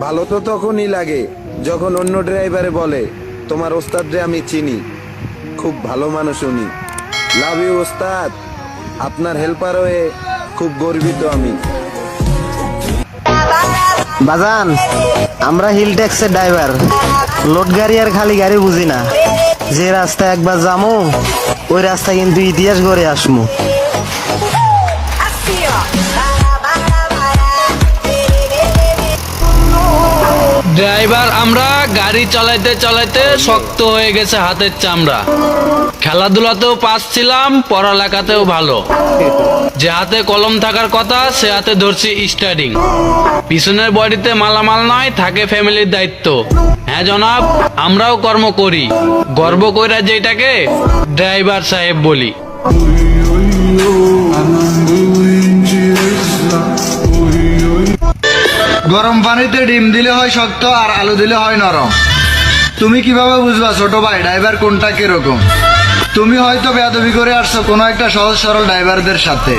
ভালো তো তখনই লাগে যখন অন্য ড্রাইভারে বলে, তোমার ওস্তাদরে আমি চিনি। খুব ভালো মানুষ উনি। লাভ ইউ, ওস্তাদ। আপনার হেল্পার হয়ে খুব গর্বিত আমি। বাজান, আমরা হিল ট্যাক্সের ড্রাইভার। লোড গাড়ি আর খালি গাড়ি বুঝি না। যে রাস্তা একবার যামু, ওই রাস্তা কিন্তু ইতিহাস গড়ে আসমু। ড্রাইভার, আমরা গাড়ি চালাইতে চালাইতে শক্ত হয়ে গেছে হাতের চামড়া। খেলাধুলাতেও পাস ছিলাম, পড়ালেখাতেও ভালো। যে হাতে কলম থাকার কথা, সে হাতে ধরছি স্টার্টিং পিছনের বডিতে মালামাল নয় থাকে ফ্যামিলির দায়িত্ব। হ্যাঁ জনাব, আমরাও কর্ম করি। গর্ব কইরা যেটাকে ড্রাইভার সাহেব বলি। গরম পানিতে ডিম দিলে হয় শক্ত আর আলু দিলে হয় নরম। তুমি কীভাবে বুঝবা ছোট ভাই ড্রাইভার কোনটা কীরকম? তুমি হয়তো বেয়াদবি করে আসছো কোনো একটা সহজ সরল ড্রাইভারদের সাথে।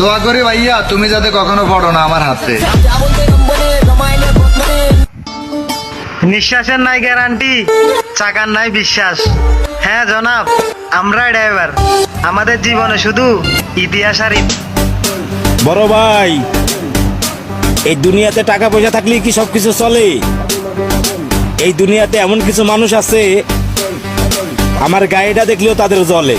দোয়া করি ভাইয়া তুমি যাতে কখনো পড়ো না আমার হাতে। নিঃশ্বাসের নাই গ্যারান্টি চাকার নাই বিশ্বাস। হ্যাঁ জনাব আমরা ড্রাইভার। আমাদের জীবনে শুধু ইতিহাস আর বড় ভাই এই দুনিয়াতে টাকা পয়সা থাকলে কি সব কিছু চলে? এই দুনিয়াতে এমন কিছু মানুষ আছে, আমার গাড়িটা দেখলেও তাদের জলে